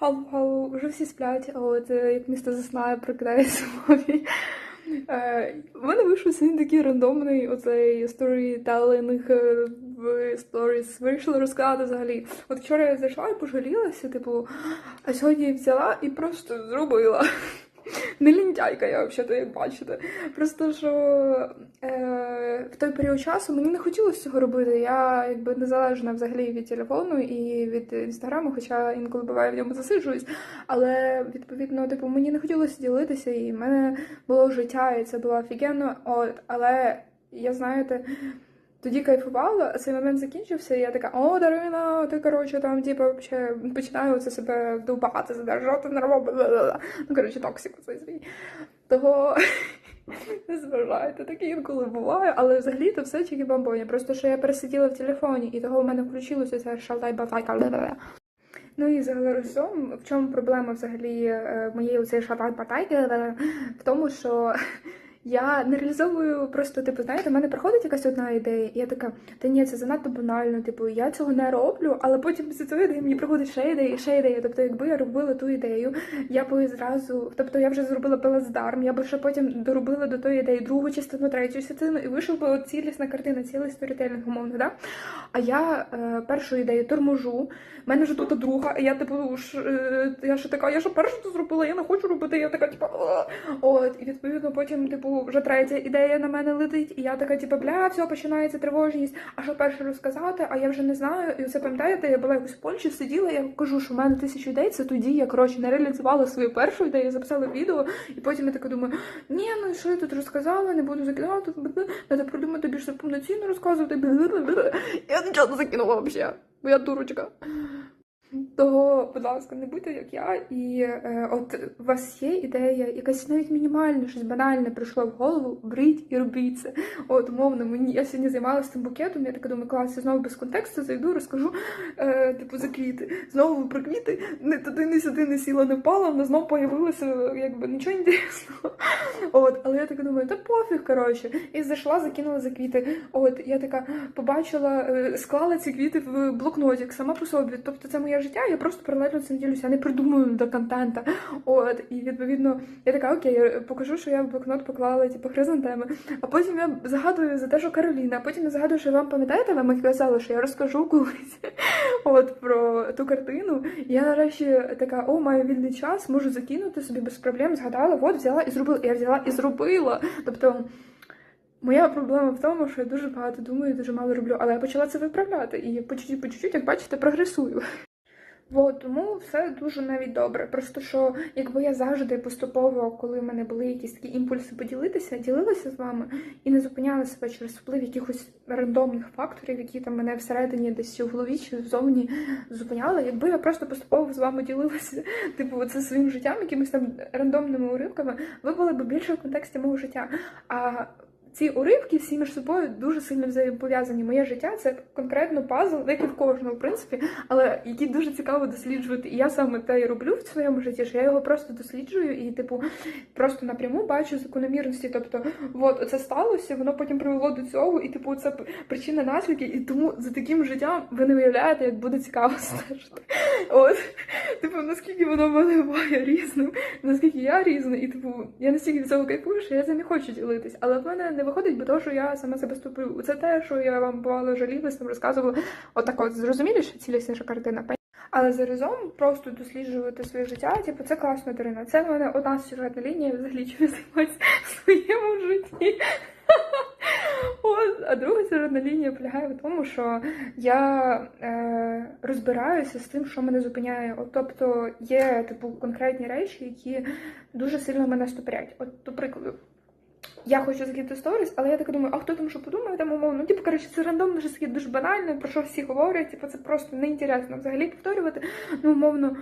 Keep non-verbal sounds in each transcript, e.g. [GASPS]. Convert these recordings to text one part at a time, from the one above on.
Халу-халу, вже всі сплять, а от е, як місто заснає, прокидається мові. Е, У мене вийшов сьогодні такий рандомний оцей сторітелінг е, в сторіс. Вирішила розказати взагалі. От вчора я зайшла і пожалілася, типу, а сьогодні взяла і просто зробила. Не лінтяйка я взагалі, як бачите. Просто що е, в той період часу мені не хотілося цього робити. Я якби незалежна взагалі від телефону і від інстаграму, хоча інколи буває в ньому засиджуюсь. Але відповідно, типу, мені не хотілося ділитися, і в мене було життя, і це було офігенно. От, але я знаєте. Тоді кайфувала, а цей момент закінчився, і я така, о, Дарина, ти коротше там, типу, вообще починаю це себе довбати, задержати нервово. Ну, коротше, токсик цей свій. Того [LAUGHS] не зважайте, таке інколи буває, але взагалі то все тільки бомбоня. Просто що я пересиділа в телефоні, і того в мене включилося це шалтай батайка. Ну і загалом, в чому проблема взагалі е, моєї оцеї шалтай батайки? В тому, що я не реалізовую просто, типу, знаєте, в мене приходить якась одна ідея, і я така, та ні, це занадто банально, типу, я цього не роблю, але потім після цієї ідеї мені приходить ще ідея, ще ідея. Тобто, якби я робила ту ідею, я би зразу, тобто я вже зробила плацдарм, я би ще потім доробила до тої ідеї другу частину, третю частину, і вийшов би цілісна картина, цілий сторітелінг, умовно, да? А я е, першу ідею торможу, в мене вже тут друга, і я типу, ж, е, я ще така, я ще першу зробила, я не хочу робити, я така, типу, от, і відповідно потім, типу, вже третя ідея на мене летить, і я така, типу, бля, все, починається тривожність, а що перше розказати, а я вже не знаю, і це пам'ятаєте, я була якось в Польщі, сиділа, я кажу, що в мене тисячу ідей, це тоді я, коротше, не реалізувала свою першу ідею, записала відео, і потім я така думаю, ні, ну що я тут розказала, не буду закидати, треба придумати більш повноцінно розказувати, я нічого не закинула взагалі, бо я дурочка. Того, будь ласка, не будьте як я, і е, от у вас є ідея, якась навіть мінімальна, щось банальне прийшло в голову, беріть і робіть це. От, умовно, мені я сьогодні займалася цим букетом, я така думаю, клас, я знову без контексту зайду, розкажу, е, типу, за квіти. Знову про квіти, не туди, не сюди, не сіла, не впала, вона знову появилася, якби нічого інтересного. От, але я така думаю, та пофіг, коротше. І зайшла, закинула за квіти. От, я така побачила, е, склала ці квіти в блокнотик сама по собі. Тобто це моє життя, я просто паралельно цим ділюся, я не придумую до контента. От, і відповідно, я така, окей, я покажу, що я в блокнот поклала типу, хризантеми. А потім я згадую за те, що Кароліна, а потім я згадую, що вам пам'ятаєте, мені казали, що я розкажу [LAUGHS] колись от про ту картину. І я нарешті така, о, маю вільний час, можу закинути собі без проблем, згадала, от взяла і зробила. Я взяла і зробила. Тобто. Моя проблема в тому, що я дуже багато думаю, дуже мало роблю, але я почала це виправляти і по чуть-чуть, по чуть-чуть, як бачите, прогресую. От, тому все дуже навіть добре. Просто що, якби я завжди поступово, коли в мене були якісь такі імпульси поділитися, ділилася з вами і не зупиняла себе через вплив якихось рандомних факторів, які там мене всередині десь у голові чи ззовні зупиняли. Якби я просто поступово з вами ділилася, [LAUGHS] типу, це своїм життям, якимись там рандомними уривками, ви були б більше в контексті мого життя. А ці уривки всі між собою дуже сильно взаємопов'язані. Моє життя це конкретно пазл, як і в кожного, в принципі, але який дуже цікаво досліджувати. І я саме те і роблю в своєму житті, що я його просто досліджую і, типу, просто напряму бачу закономірності. Тобто, от оце сталося, воно потім привело до цього, і типу, це причина наслідки, і тому за таким життям ви не уявляєте, як буде цікаво стежити. От, типу, наскільки воно мене буває різним, наскільки я різна, і типу, я настільки від цього кайфую, що я цим і хочу ділитись. Але в мене не виходить, бо то, що я сама себе ступлю. Це те, що я вам бувало жалілась, розказувала. Отак от зрозумілі, що цілісніша картина. Але заразом просто досліджувати своє життя, типу, це класно, Дарина. Це в мене одна сюжетна лінія, взагалі чим я займаюся в своєму житті. [LAUGHS] От, а друга сюжетна лінія полягає в тому, що я е, розбираюся з тим, що мене зупиняє. От, тобто є типу конкретні речі, які дуже сильно мене стопорять. От, до прикладу. Я хочу закинути сторіс, але я так думаю, а хто там що подумає, там умовно. Ну, типу, коротше, це рандомно, щось таке дуже банальне, про що всі говорять, типу, це просто неінтересно взагалі повторювати. Ну, умовно,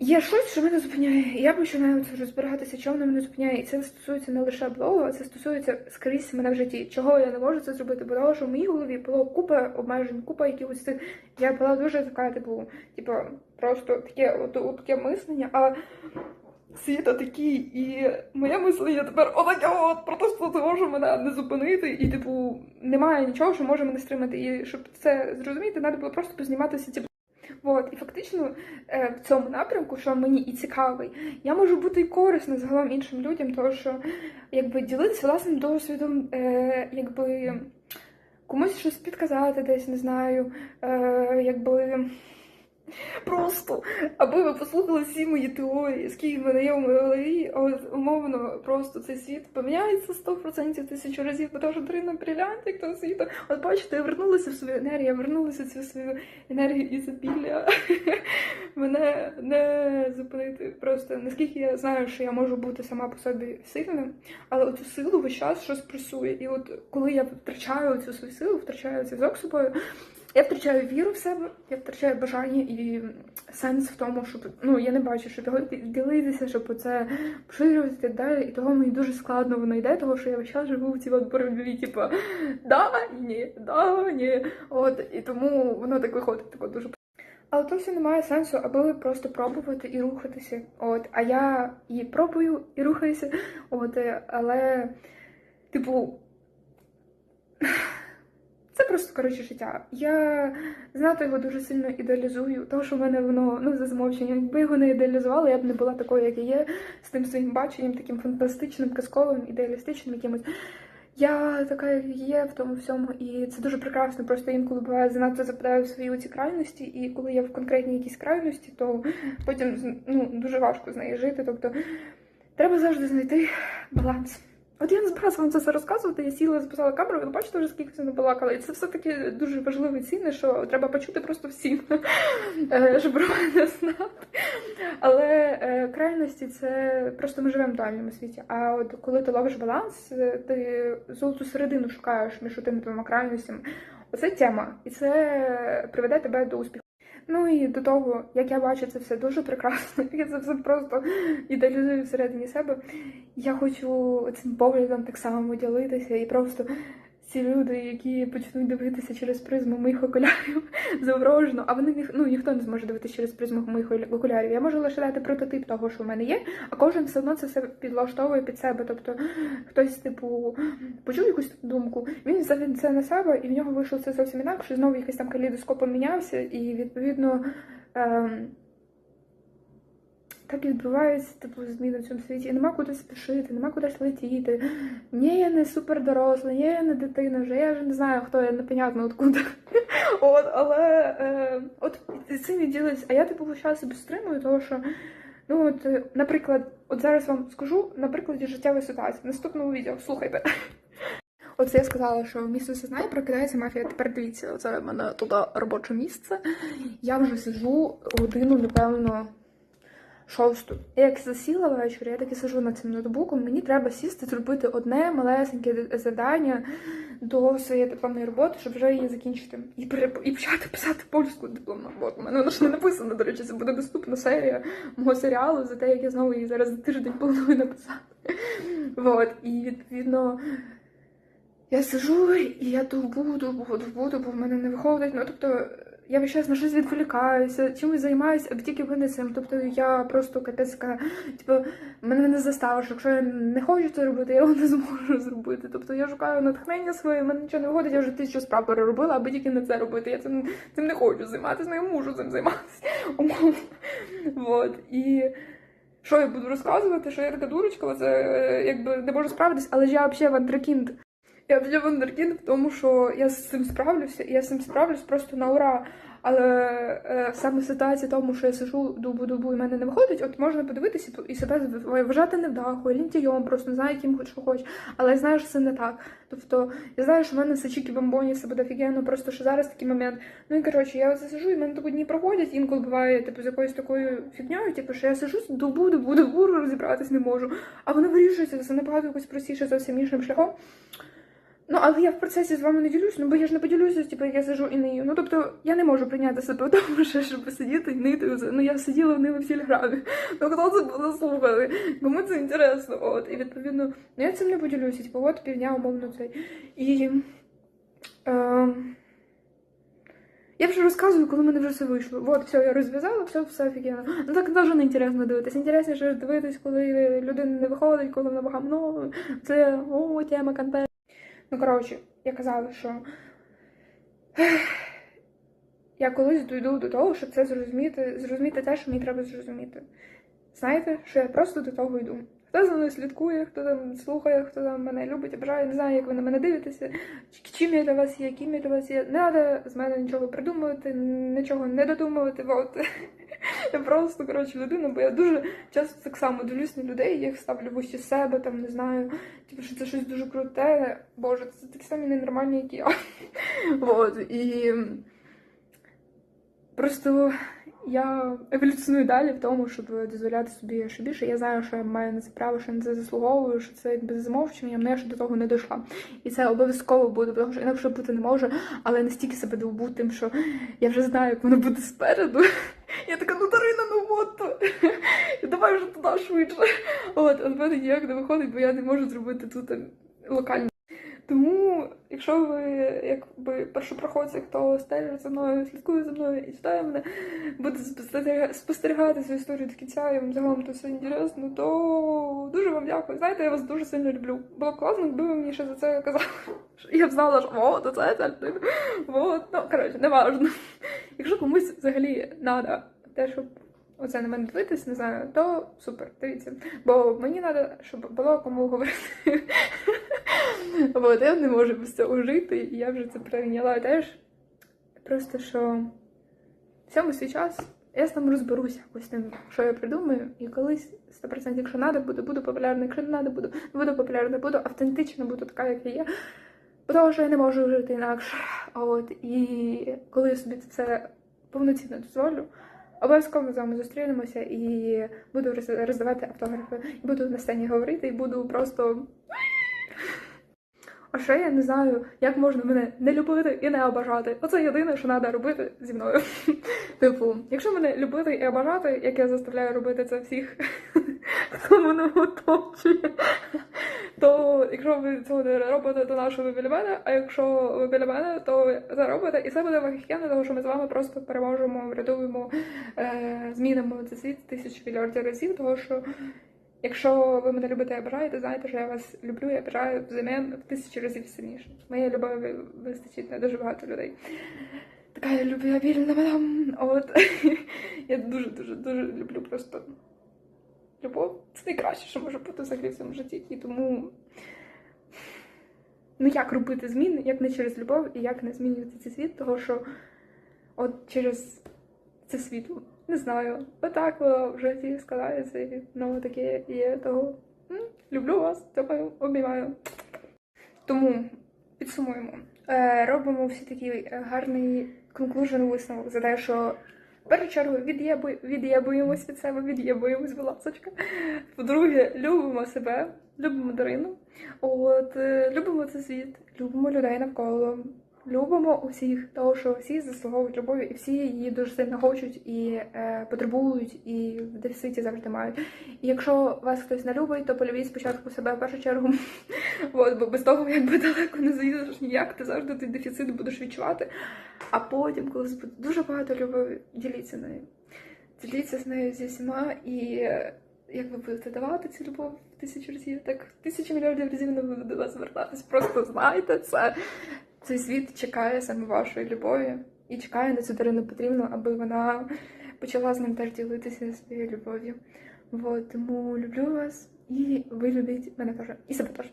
є щось, що мене зупиняє. Я починаю це розбиратися, чого воно мене зупиняє. І це стосується не лише блогу, а це стосується скрізь мене в житті. Чого я не можу це зробити? Бо того, що в моїй голові було купа обмежень, купа якихось цих. Я була дуже така, типу, типу, просто таке, от, от таке мислення. А світа такий, і моє мислення тепер от про те, що мене не зупинити, і типу немає нічого, що може мене стримати. І щоб це зрозуміти, треба було просто позніматися ці От, і фактично е, в цьому напрямку, що мені і цікавий, я можу бути і корисна загалом іншим людям, тому що якби ділитися власним досвідом, е, якби комусь щось підказати десь, не знаю, е, якби. Просто, аби ви послухали всі мої теорії, скільки мене є в моїй голові, умовно просто цей світ поміняється 100% тисячу разів, тому що три на брилянтик того світу. От бачите, я вернулася в свою енергію, я вернулася в цю свою енергію ізобілля. [LAUGHS] Мене не зупинити. Просто наскільки я знаю, що я можу бути сама по собі сильною, але оцю силу весь час щось пресує. І от коли я втрачаю цю свою силу, втрачаю зв'язок з собою. Я втрачаю віру в себе, я втрачаю бажання і сенс в тому, щоб ну я не бачу, щоб його ділитися, щоб це поширювати і так далі. І того мені дуже складно воно йде, тому що я весь час живу в цій от боротьбі, типу, да, ні, да, ні. От і тому воно так виходить, тако дуже. Але то все не має сенсу, аби просто пробувати і рухатися. От, а я і пробую, і рухаюся. От, але, типу. Це просто коротше життя. Я знато його дуже сильно ідеалізую, тому що в мене воно ну за замовченням. Якби його не ідеалізувала, я б не була такою, як я є, з тим своїм баченням, таким фантастичним, казковим, ідеалістичним якимось. Я така, як є в тому всьому, і це дуже прекрасно. Просто інколи буває занадто западаю в свої ці крайності, і коли я в конкретній якійсь крайності, то потім ну, дуже важко з нею жити. Тобто треба завжди знайти баланс. От я не збиралася вам це все розказувати, я сіла, записала камеру, ви бачите вже скільки це не балакала. І це все-таки дуже важливе і цінне, що треба почути просто всім, е, щоб про знати. Але е, крайності це просто ми живемо в дуальному світі. А от коли ти ловиш баланс, е, ти золоту середину шукаєш між тими двома крайностями. Оце тема, і це приведе тебе до успіху. Ну і до того, як я бачу це все дуже прекрасно, [LAUGHS] я це все просто ідеалізую всередині себе. Я хочу цим поглядом так само ділитися і просто ці люди, які почнуть дивитися через призму моїх окулярів [LAUGHS] заврожено, а вони ніх- ну, ніхто не зможе дивитися через призму моїх окулярів. Я можу лише дати прототип того, що в мене є, а кожен все одно це все підлаштовує під себе. Тобто [GASPS] хтось, типу, [GASPS] почув якусь думку, він взяв це на себе, і в нього вийшло це зовсім інакше. Знову якийсь там калейдоскоп помінявся, і відповідно. Ем, так і відбуваються типу зміни в цьому світі. І нема куди спішити, нема кудись летіти. Ні, я не супер доросла, ні, я не дитина вже. Я вже не знаю, хто я непонятно откуда. [LAUGHS] От, але е, от цим і. А я типу час себе стримую, тому що. Ну от, наприклад, от зараз вам скажу на прикладі життєвої ситуації. В наступному відео слухайте. [LAUGHS] Оце я сказала, що в місто Сознає прокидається мафія. Тепер дивіться, це в мене туди робоче місце. Я вже сиджу годину, напевно, шосту. Я як засіла ввечері, я таки сижу над цим ноутбуком. Мені треба сісти, зробити одне малесеньке завдання до своєї дипломної роботи, щоб вже її закінчити. І, пере... і почати писати польську дипломну роботу. У мене вона ще не написана, до речі, це буде доступна серія мого серіалу за те, як я знову її зараз за тиждень планую написати. Вот. І відповідно. Я сижу і я довбу, довбу, довбу, довбу, в мене не виходить. Ну тобто я весь час на щось відволікаюся, чимось займаюся, аби тільки не цим. Тобто я просто капецька, типу, мене не заставиш. Якщо я не хочу це робити, я його не зможу зробити. Тобто я шукаю натхнення своє, мене нічого не виходить, я вже тисячу справ переробила, аби тільки не це робити. Я цим, цим не хочу займатися, ну я можу цим займатися. [LAUGHS] Вот. І що я буду розказувати, що я така дурочка, це е, якби не можу справитись, але ж я взагалі вандеркінд. Я взагалі вандеркінд в тому, що я з цим справлюся, і я з цим справлюсь просто на ура. Але е, саме ситуація тому, що я сижу дубу-дубу і в мене не виходить, от можна подивитися і себе вважати невдахою, лінтійом, просто не знаю, яким хоч що хоч. Але я знаю, що це не так. Тобто я знаю, що в мене все чіки бомбоні, все буде офігенно, просто що зараз такий момент. Ну і коротше, я оце сижу, і мене такі дні проходять, інколи буває, типу, з якоюсь такою фігньою, типу, що я сижу добу, добу, добу розібратись не можу. А воно вирішується це набагато якось простіше зовсім іншим шляхом. Ну, але я в процесі з вами не ділюсь, ну бо я ж не поділюся, типу, як я сижу і нию. Ну тобто я не можу прийняти себе в тому, що щоб сидіти і нити. Ну я сиділа в ними в телеграмі. Ну хто це буде слухати? Кому це інтересно? От, і відповідно, ну я цим не поділюся, типу, от півдня умовно цей. І е, я вже розказую, коли мене вже все вийшло. От, все, я розв'язала, все, все офігенно. Ну так теж не інтересно дивитися. Інтересніше дивитись, коли людина не виходить, коли вона багато. Ну, це о, тема контент. Ну, коротше, я казала, що я колись дійду до того, щоб це зрозуміти, зрозуміти те, що мені треба зрозуміти. Знаєте, що я просто до того йду. Хто за мною слідкує, хто там слухає, хто там мене любить, обирає, не знаю, як ви на мене дивитеся, чим я для вас є, ким я для вас є. Не треба з мене нічого придумувати, нічого не додумувати. От. Я просто коротше людина, бо я дуже часто так само дивлюсь на людей, їх ставлю вище себе, там не знаю, типу, що це щось дуже круте. Боже, це такі самі ненормальні, як я. [LAUGHS] От, і просто я еволюціоную далі в тому, щоб дозволяти собі ще більше. Я знаю, що я маю на це право, що я на це заслуговую, що це якби за замовченням, але я ще до того не дійшла. І це обов'язково буде, тому що інакше бути не може, але настільки себе довбу тим, що я вже знаю, як воно буде спереду. Я така, ну Дарина, ну от. Давай вже туди швидше. От, а мене ніяк не виходить, бо я не можу зробити тут ем, локально. Тому, якщо ви якби першопроходці, хто стежить за мною, слідкує за мною і читає мене, буде спостерігати цю історію до кінця, і вам загалом то все інтересно, то дуже вам дякую. Знаєте, я вас дуже сильно люблю. Було б класно, якби ви мені ще за це казали. Я б знала, що о, то це ця людина. От, ну коротше, не важно. Якщо комусь взагалі треба те, щоб оце на мене дивитись, не знаю, то супер, дивіться. Бо мені треба, щоб було кому говорити. [LAUGHS] От, я не можу без цього жити, і я вже це прийняла теж. Просто що всьому свій час. Я з тим розберуся якось тим, що я придумаю, і колись 100%, якщо треба, буду, буду популярна, якщо не треба, буду, буду популярна, буду автентична, буду така, як я є. Тому що я не можу жити інакше. От, і коли я собі це повноцінно дозволю, обов'язково з вами зустрінемося і буду роз- роздавати автографи, і буду на сцені говорити, і буду просто. [LAUGHS] А ще я не знаю, як можна мене не любити і не обажати. Оце єдине, що треба робити зі мною. [LAUGHS] Типу, якщо мене любити і обажати, як я заставляю робити це всіх, [LAUGHS] мене оточує, то якщо ви цього не робите, то на що ви біля мене, а якщо ви біля мене, то це робите, і це буде вахікенно, тому що ми з вами просто переможемо, врятуємо, е, змінимо цей світ тисячу мільярдів разів, тому що Якщо ви мене любите і обираєте, знаєте, що я вас люблю і обираю взамін в тисячу разів сильніше. Моєї любові вистачить на дуже багато людей. Така я любвеобільна мадам. От [LAUGHS] я дуже дуже дуже люблю просто любов. Це найкраще, що може бути взагалі в цьому житті. І тому ну як робити зміни, як не через любов і як не змінювати цей світ, того що от через це світло. Не знаю. Отак воно в житті складається, і воно таке є. Того люблю вас, цьому обіймаю. Тому підсумуємо. Е, робимо всі такий е, гарний конклюжен висновок за те, що першу чергу від'єбу, від'єбуємось від себе, від'єбуємось, будь ласочка. По-друге, любимо себе, любимо Дарину. От, е, любимо цей світ, любимо людей навколо. Любимо усіх, тому що всі заслуговують любові, і всі її дуже сильно хочуть і е, потребують, і в дефіциті завжди мають. І якщо вас хтось не любить, то полюбіть спочатку себе в першу чергу. [LAUGHS] От, бо без того, якби далеко не заїдеш ніяк, ти завжди той дефіцит будеш відчувати. А потім, коли буде дуже багато любові, діліться нею. Діліться з нею зі всіма і. Як ви будете давати цю любов тисячу разів, так тисячі мільярдів разів не буде до вас звертатись. Просто знайте це. Цей світ чекає саме вашої любові і чекає на цю Дарину Петрівну, аби вона почала з ним теж ділитися своєю любов'ю. Вот, тому люблю вас і ви любіть мене теж. І себе теж.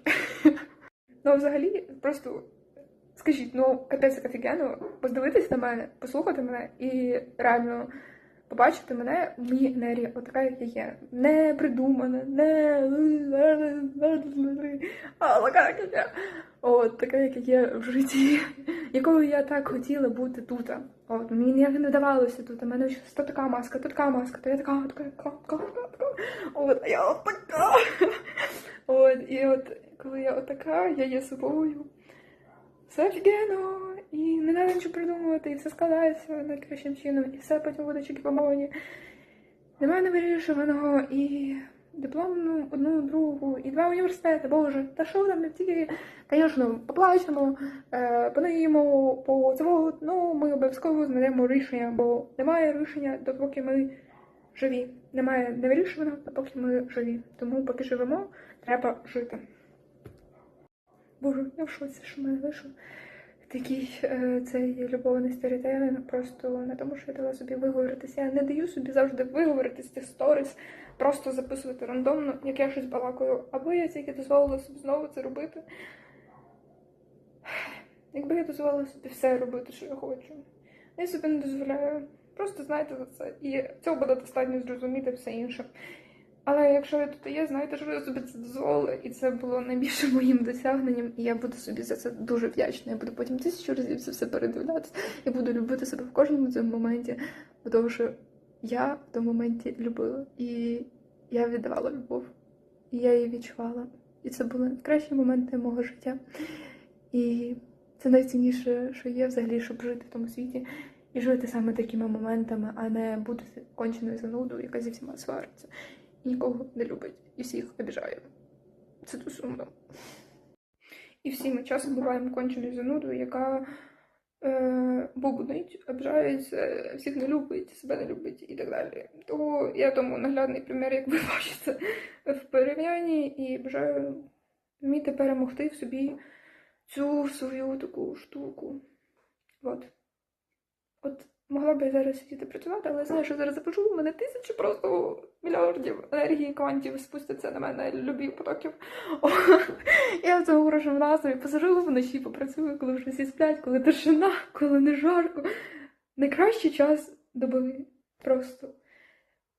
Ну, взагалі, просто скажіть, ну капець як офігенно, подивитись на мене, послухати мене і реально побачити мене в моїй енергії, отака, як я є. Не придумана, не така, як я. От, така, як я є в житті, якою я так хотіла бути тут. От, мені ніяк не вдавалося тут. У мене щось то така маска, то така маска, то я така, така, така, така, така. От, а я от така. От, і от, коли я от така, я є собою. Все офігенно, і не треба нічого придумувати, і все складається найкращим чином, і все потім буде чеки помоні. Немає невирішуваного і дипломну одну другу, і два університети, боже, та що там тільки, звісно, поплачемо, е, понаїмо по цього, ну ми обов'язково знайдемо рішення, бо немає рішення, допоки ми живі. Немає невирішуваного, допоки ми живі. Тому поки живемо, треба жити. Боже, я в шоці, що в мене вийшов такий е, цей любовний сторітелінг просто на тому, що я дала собі виговоритися. Я не даю собі завжди виговоритись в цих сторіс, просто записувати рандомно, як я щось балакаю. Або я тільки дозволила собі знову це робити. Якби я дозволила собі все робити, що я хочу. Я собі не дозволяю. Просто знайте за це. І цього буде достатньо зрозуміти все інше. Але якщо я тут є, знайте, що я собі це дозволила, і це було найбільшим моїм досягненням, і я буду собі за це дуже вдячна. Я буду потім тисячу разів це все передивлятися. Я буду любити себе в кожному цьому моменті, тому що я в тому моменті любила, і я віддавала любов, і я її відчувала. І це були найкращі моменти мого життя. І це найцінніше, що є взагалі, щоб жити в тому світі. І жити саме такими моментами, а не бути конченою занудою, яка зі всіма свариться нікого не любить і всіх обіжає. Це дуже сумно. І всі ми часом буваємо конченою занудою, яка е, бубнить, обіжається, всіх не любить, себе не любить і так далі. Того я тому наглядний примір, як ви [LAUGHS] бачите, в порівнянні і бажаю вміти перемогти в собі цю свою таку штуку. От. От могла б я зараз сидіти працювати, але знаю, що зараз запишу, в мене тисячі просто мільярдів енергії квантів спустяться на мене любів потоків. О, [LAUGHS] я в цьому хорошому настрої посижу вночі, попрацюю, коли вже всі сплять, коли тишина, коли не жарко. Найкращий час доби просто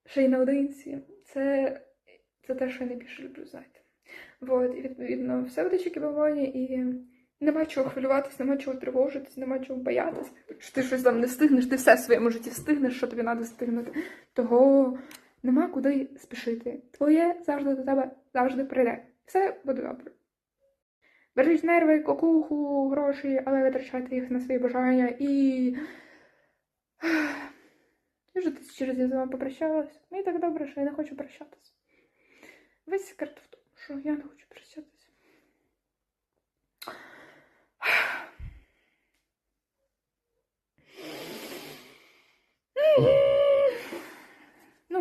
ще й наодинці. Це, це те, що я найбільше люблю, знаєте. Вот, і відповідно все в дичі вогоні, і нема чого хвилюватись, нема чого тривожитись, нема чого боятись. Що ти щось там не встигнеш, ти все в своєму житті встигнеш, що тобі треба встигнути. Того нема куди спішити. Твоє завжди до тебе завжди прийде. Все буде добре. Бережіть нерви, кокуху, гроші, але витрачайте їх на свої бажання і. Я вже тисячі разів з вами попрощалась. Мені так добре, що я не хочу прощатися. Весь секрет в тому, що я не хочу прощатися.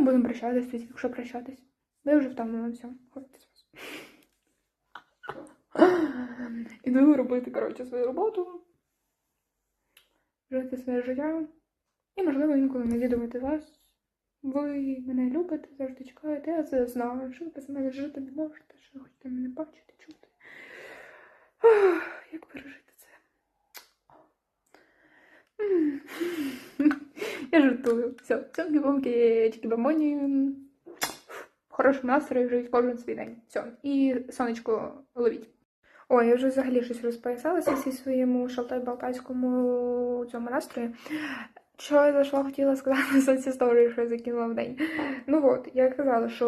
Будемо прощатись тоді, якщо прощатись. Я вже все, ходьте з вас. Іду робити, коротше, свою роботу. Жити своє життя. І, можливо, інколи навідувати вас. Ви мене любите, завжди чекаєте, я це знаю, що ви без мене жити не можете, що хочете мене бачити, чути. Ах, Як пережити це? Я жартую. Все, цьомки бомки тільки бомоні. Хорошому настрої живіть кожен свій день. Все. І сонечко ловіть. Ой, я вже взагалі щось розпоясалася зі своєму шалтай-балтайському цьому настрої. Що я зайшла, хотіла сказати за ці сторії, що я закинула в день. Ну от, я казала, що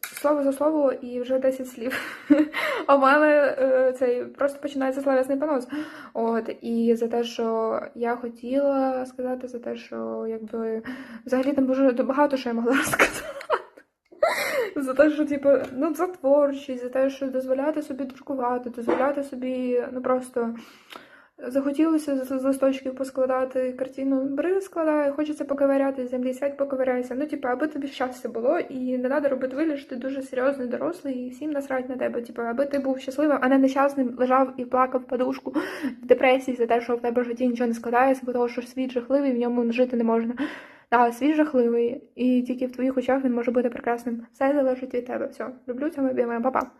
слово за слово і вже 10 слів. [LAUGHS] А в мене е, цей просто починається словесний понос. От, і за те, що я хотіла сказати, за те, що якби взагалі там дуже багато що я могла [LAUGHS] розказати. За те, що, типу, ну, за творчість, за те, що дозволяти собі друкувати, дозволяти собі, ну просто захотілося з листочків поскладати картину, бери, складай, хочеться поковиряти землі, сядь, поковиряйся. Ну, типу, аби тобі щастя було, і не треба робити вигляд, що ти дуже серйозний, дорослий, і всім насрать на тебе. Типу, аби ти був щасливим, а не нещасним, лежав і плакав подушку в депресії за те, що в тебе в житті нічого не складається, бо того, що світ жахливий, в ньому жити не можна. Так, світ жахливий, і тільки в твоїх очах він може бути прекрасним. Все залежить від тебе. Все, люблю цьому обіймаю, па-па.